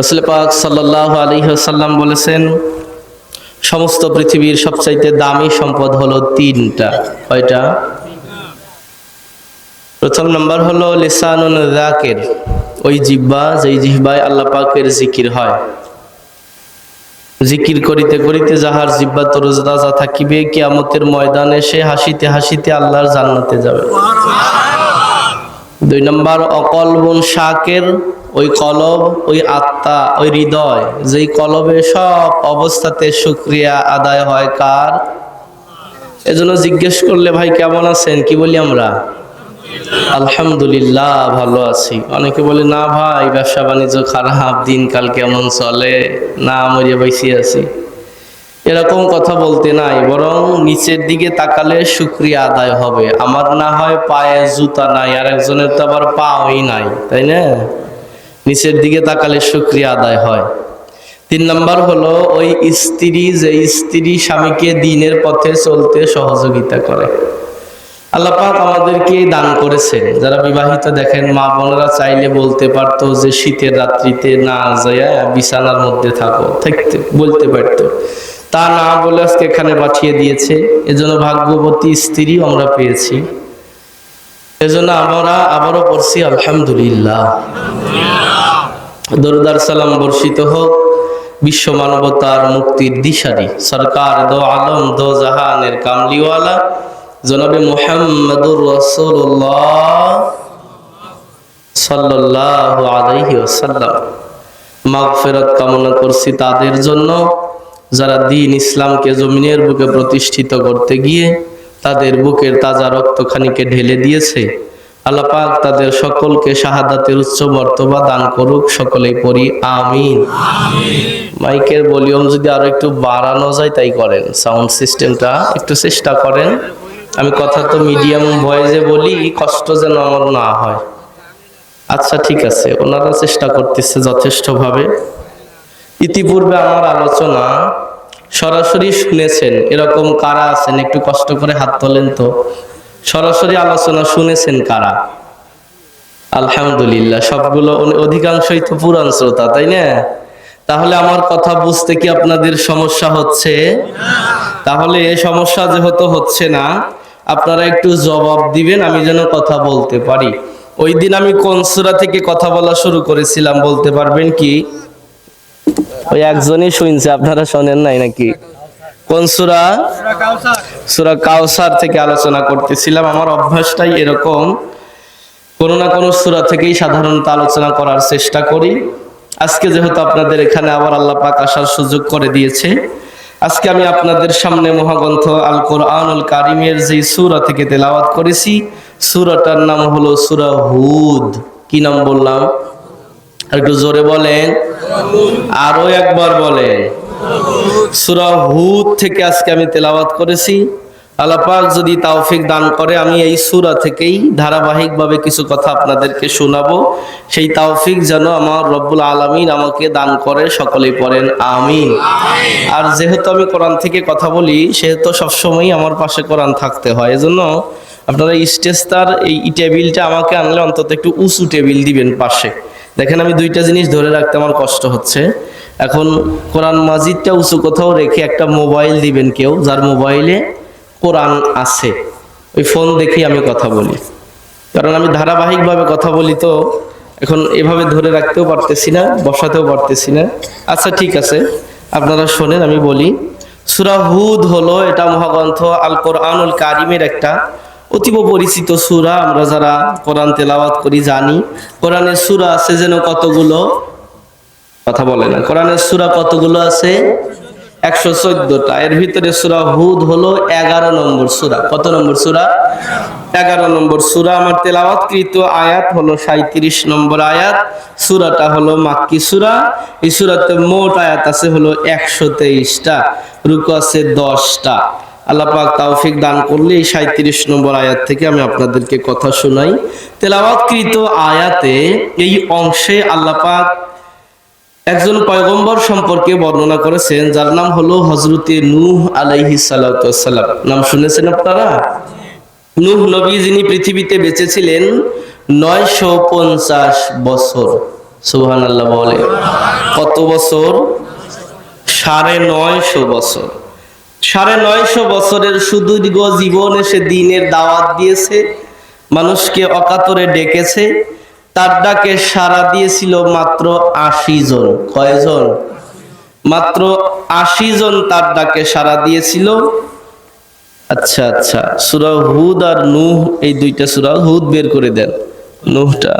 রসুল পাক সাল্লাহ আলী সাল্লাম বলেছেন, সমস্ত পৃথিবীর সবচাইতে দামি সম্পদ হলো তিনটা। কয়টা? প্রথম নম্বর হলো লিসানুন জাকের ওই জিব্বা যেই জিহ্বায় আল্লাহ পাকের জিকির হয়। জিকির করিতে করিতে যাহার জিব্বা তরুজদাজা থাকিবে, কিয়ামতের ময়দানে সে হাসিতে হাসিতে আল্লাহর জান্নাতে যাবে। দুই নম্বর অকলবন শাকের ওই কলব, ওই আত্মা, ওই হৃদয়, যেই কলবে সব অবস্থাতে শুক্রিয়া আদায় হয় কার? এজন্য জিজ্ঞেস করলে, ভাই, কেমন আছেন? কি বলি আমরা? আলহামদুলিল্লাহ, ভালো আছি। অনেকে বলে, না ভাই ব্যবসা বাণিজ্য খারাপ, দিনকাল কেমন চলে? না মরিয়া বাইসি আছি। এরকম কথা বলতে নাই, বরং নিচের দিকে তাকালে শুক্রিয়া আদায় হবে। আমার না হয় পায়ে জুতা নাই আর একজনের তো আবার পাওই নাই, তাই না? নিচের দিকে তাকালে শুক্রিয়া আদায় হয়। তিন নম্বর হলো, ওই স্ত্রী, যে স্ত্রী স্বামীকে দিনের পথে চলতে সহযোগিতা করে। আল্লাহ পাক আমাদেরকে দান করেছেন। যারা বিবাহিত, দেখেন, মা বোনেরা চাইলে বলতে পারতো যে শীতের রাত্রিতে না যায় বিছানার মধ্যে থাকো, থাকতে, বলতে পারতো। তা না বলে আজকে এখানে পাঠিয়ে দিয়েছে। এজন্য ভাগ্যবতী স্ত্রী আমরা পেয়েছি। এজন্য আমরা আবারও পড়ছি, আলহামদুলিল্লাহ। দরুদার সালাম বর্ষিত হোক, বিশ্ব মানবতার মুক্তির দিশারি। সরকার দো আলম, দো জাহানের কামলিওয়ালা। জনাবে মোহাম্মদুর রসুল্লাহ সাল্লাহ আলাইহি ওসাল্লাম মাগফেরত কামনা করছি তাদের জন্য। যারা দিন ইসলামকে জমিনের বুকে প্রতিষ্ঠিত করতে গিয়ে তাদের বুকের তাজা রক্তখানিকে ঢেলে দিয়েছে, আল্লাহ পাক তাদের সকলকে শাহাদাতের উচ্চ মর্তবা দান করুক সকলেই পড়ি আমিন। মাইকের ভলিউম যদি আরও একটু বাড়ানো যায় তাই করেন, সাউন্ড সিস্টেমটা একটু চেষ্টা করেন। আমি কথা তো মিডিয়াম ভয়েসে বলি, কষ্ট যেন আমার না হয়। আচ্ছা ঠিক আছে, ওনারা চেষ্টা করতেছে যথেষ্টভাবে। ইতিপূর্বে আমার আলোচনা সরাসরি শুনেছেন, এরকম কারা আছেন? একটু কষ্ট করে হাত তোলেন তো। সরাসরি আলোচনা শুনেছেন কারা? আলহামদুলিল্লাহ, সবগুলো অধিকাংশই তো পুরান শ্রোতা, তাই না? তাহলে আমার কথা বুঝতে কি আপনাদের সমস্যা হচ্ছে? তাহলে সমস্যা যেহেতু হচ্ছে না, আপনারা একটু জবাব দিবেন, আমি যেন কথা বলতে পারি। ওই দিন আমি কোন সূরা থেকে কথা বলা শুরু করেছিলাম বলতে পারবেন কি? ওই একজনই শুনছে, আপনারা শোনেন নাই নাকি? কোন সুরা? সুরা কাউসার থেকে আলোচনা করতেছিলাম, আমার অভ্যাসটাই এরকম। কোনো না কোনো সূরা থেকেই সাধারণত আলোচনা করার চেষ্টা করি। আজকে যেহেতু আপনাদের এখানে আবার আল্লাহ পাক আসার সুযোগ করে দিয়েছে, আজকে আমি আপনাদের সামনে মহাগ্রন্থ আল কোরআনুল কারিমের যে সূরা থেকে তেলাওয়াত করেছি, সূরাটার নাম হলো সূরা হুদ। কি নাম বললাম? একটু জোরে বলেন। আরও একবার বলেন। সূরা হুদ থেকে আজকে আমি তেলাওয়াত করেছি। আল্লাহ পাক যদি তাওফিক দান করে, আমি এই সূরা থেকেই ধারাবাহিকভাবে কিছু কথা আপনাদেরকে শোনাবো। সেই তাওফিক যেন আমার রব্বুল আলামিন আমাকে দান করে, সকলেই পড়েন, আমিন। আর যেহেতু আমি কোরআন থেকে কথা বলি, সেহেতু সবসময়ই আমার পাশে কোরআন থাকতে হয়। এজন্য আপনারা স্টেজটার, এই টেবিলটা আমাকে আনলে অন্তত একটু উঁচু টেবিল দিবেন পাশে। দেখেন আমি দুইটা জিনিস ধরে রাখতে আমার কষ্ট হচ্ছে। এখন কোরআন মাজিদটা উঁচু কোথাও রেখে একটা মোবাইল দিবেন কেউ, যার মোবাইলে কোরআন আছে। ওই ফোন দেখেই আমি কথা বলি। কারণ আমি ধারাবাহিকভাবে কথা বলি তো, এখন এভাবে ধরে রাখতেও পারতেছি না, বসাতেও পারতেছি না। আচ্ছা ঠিক আছে। আপনারা শোনেন, আমি বলি। সুরা হুদ হলো এটা মহাগ্রন্থ আল কোরআনুল কারিমের একটা অতীব পরিচিত সুরা, আমরা যারা কোরআন তেলাওয়াত করি জানি। কোরআনের সুরা আছে যেন কতগুলো? কথা বলে না। কোরআনের সুরা কতগুলো আছে? একশো চোদ্দটা। এর ভিতরে সুরা হুদ হলো এগারো নম্বর সুরা। কত নম্বর সুরা? এগারো নম্বর সুরা আমার তেলাওয়াত তেলাওয়াতকৃত আয়াত হলো সাঁত্রিশ নম্বর আয়াত। সুরাটা হলো মাক্কি সুরা। এই সুরাতে মোট আয়াত আছে হলো একশো তেইশটা। রুকু আছে দশটা। আল্লাহ পাক তাওফিক দান করলে এই সাঁত্রিশ নম্বর আয়াত থেকে আমি আপনাদেরকে কথা শোনাই। তেলাওয়াতকৃত আয়াতে এই অংশে আল্লাহ পাক একজন পয়গম্বর সম্পর্কে বর্ণনা করেছেন, যার নাম হলো হজরতে নূহ আলাইহি সালাম নাম শুনেছেন আপনারা? নূহ নবী যিনি পৃথিবীতে বেঁচে ছিলেন নয়শো পঞ্চাশ বছর। সুবহান আল্লাহ বলে। কত বছর? সাড়ে নয়শো বছর। সাড়ে নয়শো বছরের সুদীর্ঘ জীবন এসে দিনের দাওয়াত দিয়েছে, মানুষকে অকাতরে ডেকেছে, তার ডাকে সারা দিয়েছিল মাত্র আশি জন। কয়জন? মাত্র আশি জন তার ডাকে সারা দিয়েছিল। আচ্ছা আচ্ছা সুরা হুদ আর নুহ, এই দুইটা সুরা হুদ বের করে দেন। নুহটা,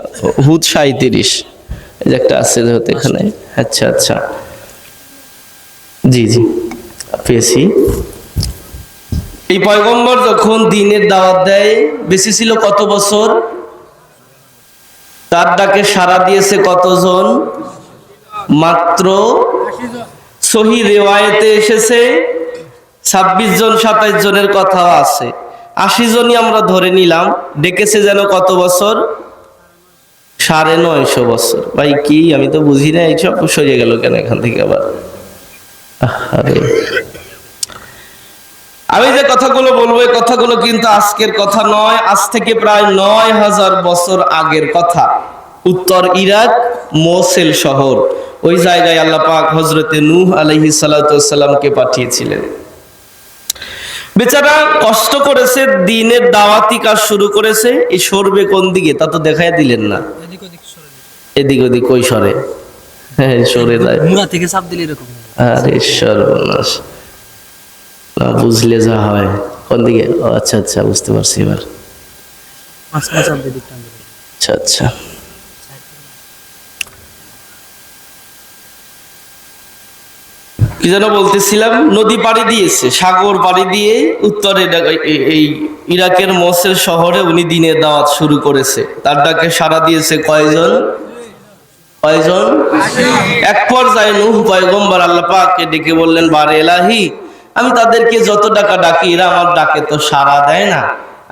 হুদ সাঁত্রিশ একটা আছে এখানে। আচ্ছা আচ্ছা। জি জি। পেয়েছি। এই পয়গম্বর যখন দিনের দাওয়াত দেয়, বেশি ছিল কত বছর? তার ডাকে সারা দিয়েছে কতজন? মাত্র সহি রেওয়ায়েতে এসেছে, ছাব্বিশ জন, সাতাইশ জনের কথাও আছে। আশি জনই আমরা ধরে নিলাম, ডেকেছে যেন কত বছর? সাড়ে নয়শো বছর। ভাই, কি? আমি তো বুঝি না, এইসব সরিয়ে গেল কেন এখান থেকে আবার? আরে আমি যে কথাগুলো বলব এই কথাগুলো কিন্তু আজকের কথা নয় আজ থেকে প্রায় নয় হাজার বছর আগের কথা। উত্তর ইরাক মোসেল শহর। ওই জায়গায় আল্লাহ পাক হজরতে নূহ আলহি সালাতামকে পাঠিয়েছিলেন। বেচারা কষ্ট করেছে দিনের দাওয়াতি কাজ শুরু করেছে এই সরবে কোন দিকে? তা তো দেখাই দিলেন না। এদিক ওদিক ওই সরে। হ্যাঁ সরে যায়। থেকে চাপ দিলে এরকম। আরে সর্বনাশ। বুঝলে যা হয়। কোন দিকে আচ্ছা আচ্ছা বুঝতে পারছি এবার। আচ্ছা আচ্ছা। কি যেন বলতেছিলাম নদী পাড়ি দিয়েছে সাগর পাড়ি দিয়ে উত্তরে এই- ইরাকের মসের শহরে উনি দিনের দাওয়াত শুরু করেছে। তার ডাকে সারা দিয়েছে কয়জন? কয়জন? এক পর্যায়ে নূহ পয়গম্বর আল্লাহ পাককে ডেকে বললেন বারে এলাহি আমি তাদেরকে যত টাকা ডাকি, এরা আমার ডাকে তো সাড়া দেয় না।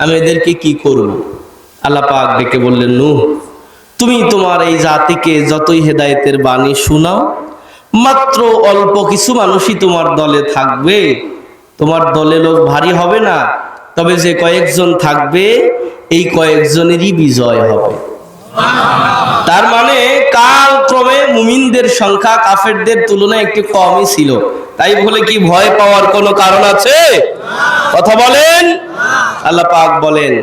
আমি এদেরকে কি করব? আল্লাহ পাক ডেকে বললেন, নূহ, তুমি তোমার এই জাতিকে যতই হেদায়েতের বাণী শোনাও, মাত্র অল্প কিছু মানুষই তোমার দলে থাকবে। তোমার দলে লোক ভারী হবে না, তবে যে কয়েকজন থাকবে, এই কয়েকজনেরই বিজয় হবে। তার মানে সংখ্যা কাফেরদের তুলনায় একটু কমই ছিল তাই বলে কি ভয় পাওয়ার কোনো কারণ আছে কথা বলেন আল্লাহ পাক বলেন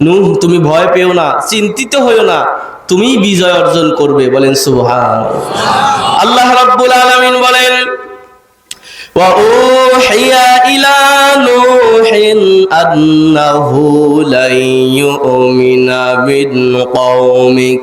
নূহ তুমি ভয় পেও না চিন্তিত হইও না তুমি বিজয় অর্জন করবে বলেন সুবহান আল্লাহ রাব্বুল আলামিন বলেন وأوحي إلى نوح أنه لن يؤمن من قومك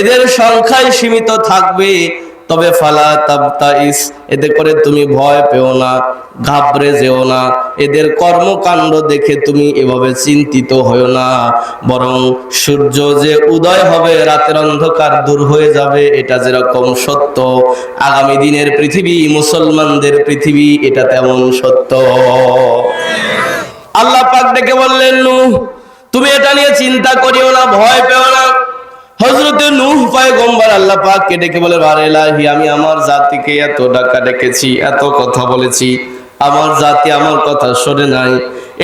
এদের সংখ্যায় সীমিত থাকবে। তবে ফালা তাবতাইস এতে করে তুমি ভয় পেও না, ঘাবড়ে যেও না। এদের কর্মকাণ্ড দেখে তুমি এভাবে চিন্তিত হও না। বরং সূর্য যে উদয় হবে, রাতের অন্ধকার দূর হয়ে যাবে, এটা যেরকম সত্য। আগামী দিনের পৃথিবী, মুসলমানদের পৃথিবী, এটা তেমন সত্য। আল্লাহ পাক ডেকে বললেন, নূহ, তুমি এটা নিয়ে চিন্তা করিও না, ভয় পেও না। হজরতে নূহ পয়গম্বর আল্লাহ পাককে ডেকে বলে ইলাহি আমি আমার জাতিকে এত ডাকা ডেকেছি, এত কথা বলেছি। আমার জাতি আমার কথা শোনে নাই।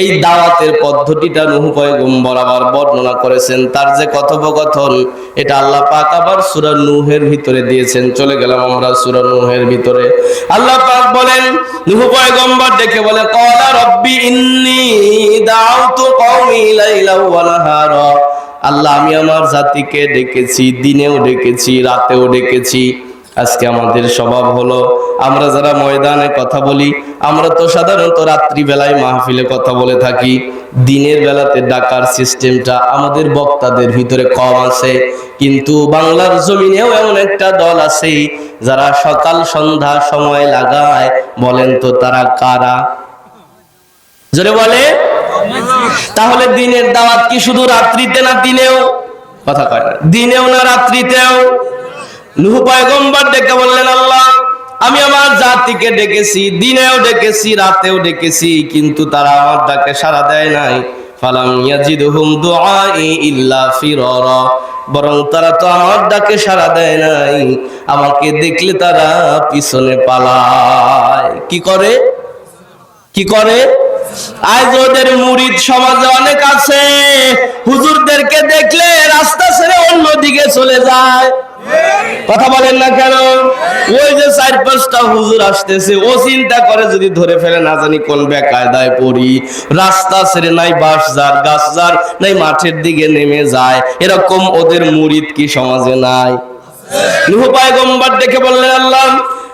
এই দাওয়াতের পদ্ধতিটা নূহ পয়গম্বর আবার বর্ণনা করেছেন। তার যে কথোপকথন, এটা আল্লাহ পাক আবার সূরা নূহের ভিতরে দিয়েছেন। চলে গেলাম আমরা সূরা নূহের ভিতরে। আল্লাহ পাক বলেন, নূহ পয়গম্বর ডেকে বলে, ক্বালা রব্বি ইন্নী দাউতু কওমি লাইলা ওয়া নাহারা। আল্লাহ, আমি আমার জাতিকে ডেকেছি, দিনেও ডেকেছি, রাতেও ডেকেছি। আজকে আমাদের স্বভাব হলো, আমরা যারা ময়দানে কথা বলি, আমরা তো সাধারণত রাত্রি বেলায় মাহফিলে কথা বলে থাকি। দিনের বেলাতে ডাকার সিস্টেমটা আমাদের বক্তাদের ভিতরে কম আছে। কিন্তু বাংলার জমিনেও এমন একটা দল আছে, যারা সকাল সন্ধ্যা সময় লাগায়। বলেন তো তারা কারা? জোরে বলে তাহলে দিনের দাওয়াত কি শুধু রাত্রিতে না দিনেও? কথা কয় না। দিনেও না রাত্রিতেও? ডেকে বললেন, আল্লাহ, আমি আমার জাতিকে ডেকেছি, দিনেও ডেকেছি, রাতেও ডেকেছি, কিন্তু তারা আমার ডাকে দেয় নাই। বরং তারা তো আমার ডাকে সাড়া দেয় নাই। আমাকে দেখলে তারা পিছনে পালায়। কি করে? কি করে? আজ মুরিদ সমাজে অনেক আছে। হুজুরদেরকে দেখলে রাস্তা ছেড়ে অন্যদিকে চলে যায়। কথা বলেন না কেন? ওই যে চার পাঁচটা হুজুর আসতেছে, ও চিন্তা করে যদি ধরে ফেলে, না জানি কোন বেকায়দায় পড়ি। রাস্তা ছেড়ে নাই বাস যার গাছ যার নাই মাঠের দিকে নেমে যায়। এরকম ওদের মুরিদ কি সমাজে নাই? নুহ দেখে বললেন, আল্লাহ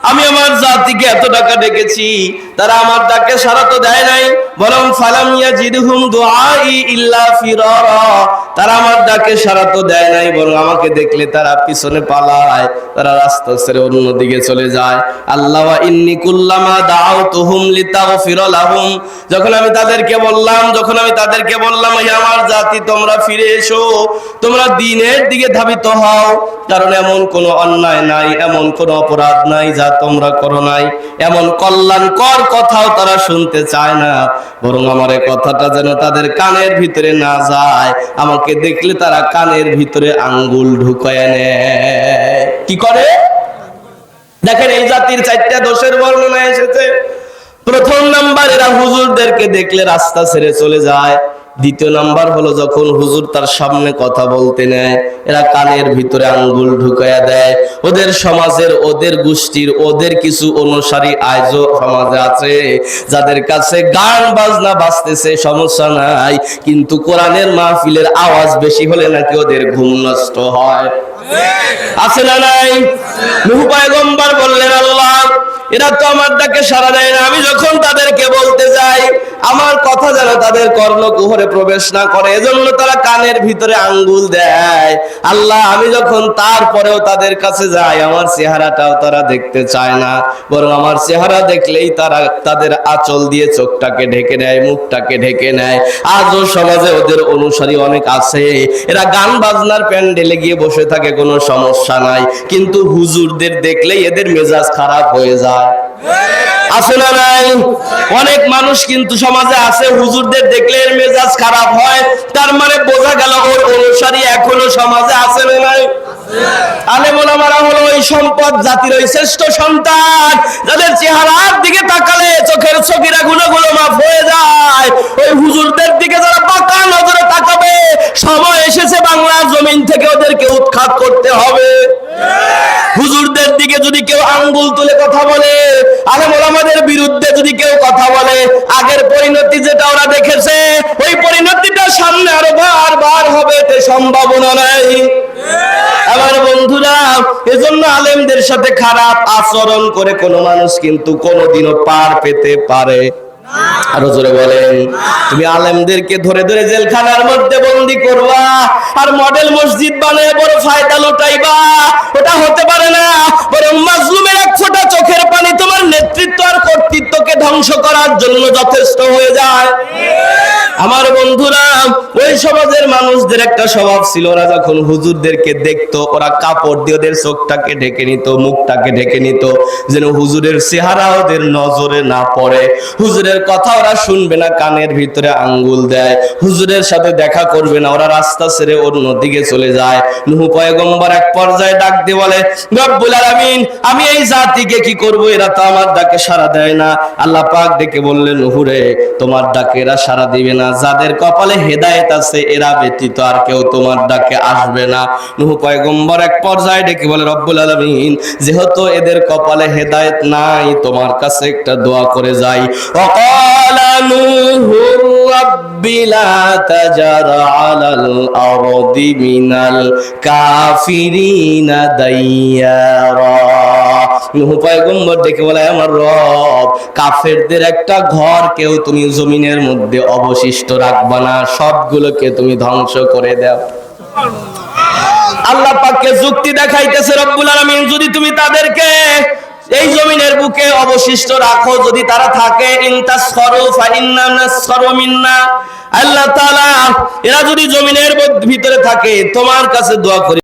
আমি আমার জাতিকে এত টাকা ডেকেছি, তারা আমার ডাকে সারা তো দেয় নাই। বরং ফালামিয়া জিদহুম দুআই ইল্লা ফিরারা। তারা আমার ডাকে সারা তো দেয় নাই, বরং আমাকে দেখলে তারা পিছনে পালায়, তারা রাস্তা ছেড়ে অন্যদিকে চলে যায়। আল্লাহ ইন্নি কুল্লামা দাআউতুহুম লিতাগফিরা লাহুম। যখন আমি তাদেরকে বললাম, যখন আমি তাদেরকে বললাম হে আমার জাতি, তোমরা ফিরে এসো, তোমরা দিনের দিকে ধাবিত হও। কারণ এমন কোনো অন্যায় নাই, এমন কোনো অপরাধ নাই যা তোমরা করো নাই। এমন কল্যাণকর কথাও তারা শুনতে চায় না, বরং আমার এই কথাটা যেন তাদের কানের ভিতরে না যায়। আমাকে দেখলে তারা কানের ভিতরে আঙ্গুল ঢুকায় নেয়। কি করে? দেখেন এই জাতির চারটা দোষের বর্ণনা এসেছে। প্রথম নাম্বার, এরা হুজুরদেরকে দেখলে রাস্তা ছেড়ে চলে যায়। দ্বিতীয় নাম্বার হলো যখন হুজুর তার সামনে কথা বলতে নেয়, এরা কানের ভিতরে আঙ্গুল ঢুকায়া দেয়। ওদের সমাজের, ওদের গোষ্ঠীর, ওদের কিছু অনুসারী আয়োজক সমাজে আছে, যাদের কাছে গান, বাজনা বাজতেছে, সমস্যা নাই, কিন্তু কোরআনের মাহফিলের আওয়াজ বেশি হলে নাকি ওদের ঘুম নষ্ট হয়। আছে না নাই? নুহ বললেন, আল্লাহ, এরা তো আমার ডাকে সারা দেয় না। আমি যখন তাদেরকে বলতে যাই, আমার কথা যেন তাদের কর্ণকুহরে প্রবেশ না করে। এজন্য তারা কানের ভিতরে আঙ্গুল দেয়। আল্লাহ, আমি যখন তারপরেও তাদের কাছে যাই, আমার চেহারাটাও তারা দেখতে চায় না। বরং আমার চেহারা দেখলেই তারা তাদের আঁচল দিয়ে চোখটাকে ঢেকে নেয়, মুখটাকে ঢেকে নেয়। আজও সমাজে ওদের অনুসারী অনেক আছে। এরা গান বাজনার প্যান্ডেলে গিয়ে বসে থাকে কোনো সমস্যা নাই। কিন্তু হুজুরদের দেখলেই এদের মেজাজ খারাপ হয়ে যায়। না নাই? অনেক মানুষ কিন্তু সমাজে আছে, হুজুরদের দেখলে এর মেজাজ খারাপ হয়, তার মানে বোঝা গেল ওর অনুসারী এখনও সমাজে আছে না নাই? সম্পদ জাতির শ্রেষ্ঠ সন্তান, যাদের চেহারার দিকে তাকালে চোখের হয়ে যায়। ওই হুজুরদের দিকে যারা পাকা নজরে তাকাবে, সময় এসেছে বাংলার জমিন থেকে ওদেরকে উৎখাত করতে হবে। হুজুরদের দিকে যদি কেউ আঙ্গুল তুলে কথা বলে আলেম ওলামাদের বিরুদ্ধে যদি কেউ কথা বলে, আগের পরিণতি যেটা ওরা দেখেছে, ওই পরিণতিটা সামনে আরও বার বার হবে, এতে সম্ভাবনা নাই। আমার বন্ধুরা, এজন্য আলেমদের সাথে খারাপ আচরণ করে কোনো মানুষ কিন্তু কোনোদিনও পার পেতে পারে। আরও জোরে বলেন। তুমি আলেমদেরকে ধরে ধরে জেলখানার মধ্যে বন্দি করবা, আর মডেল মসজিদ বানিয়ে বড় ফায়দা লুটাইবা। ওটা হতে পারে না, বরং মাজলুমের এক ফোঁটা চোখের পানি তোমার নেতৃত্ব আর কর্তৃত্বকে ধ্বংস করার জন্য যথেষ্ট হয়ে যায়। আমার বন্ধুরা, ওই সমাজের মানুষদের একটা স্বভাব ছিল, ওরা যখন হুজুরদেরকে দেখতো, ওরা কাপড় দিয়ে ওদের চোখটাকে ঢেকে নিত, মুখটাকে ঢেকে নিত, যেন হুজুরের চেহারা ওদের নজরে না পড়ে। হুজুরের কথা ওরা শুনবে না, কানের ভিতরে আঙ্গুল দেয়। হুজুরের সাথে দেখা করবে না, ওরা রাস্তা ছেড়ে অন্যদিকে চলে যায়। নুহু পয়গম্বর এক পর্যায়ে ডাক দিয়ে বলে, রব্বুল আলামিন, আমি এই জাতিকে কি করব? এরা তো আমার ডাকে সাড়া দেয় না। আল্লাহ পাক ডেকে বললেন নুহুরে তোমার ডাকে এরা সাড়া দিবে না। যাদের কপালে হেদায়েত আছে এরা ব্যতীত আর কেউ তোমার ডাকে আসবে না নুহু পয়গম্বর এক পর্যায়ে ডেকে বলে রব্বুল আলামিন যেহেতু এদের কপালে হেদায়েত নাই তোমার কাছে একটা দোয়া করে যাই وقال نوح رب لا تجر على الأرض من الكافرين ديارا নুহু পয়গম্বর ডেকে বলে আমার রব, কাফেরদের একটা ঘর কেউ তুমি জমিনের মধ্যে অবশিষ্ট রাখবা না, সবগুলোকে তুমি ধ্বংস করে আল্লাহ পাককে যুক্তি দেখাইতেছে, রব্বুল যদি তুমি তাদেরকে এই জমিনের বুকে অবশিষ্ট রাখো, যদি তারা থাকে আল্লাহ এরা যদি জমিনের ভিতরে থাকে, তোমার কাছে দোয়া করি।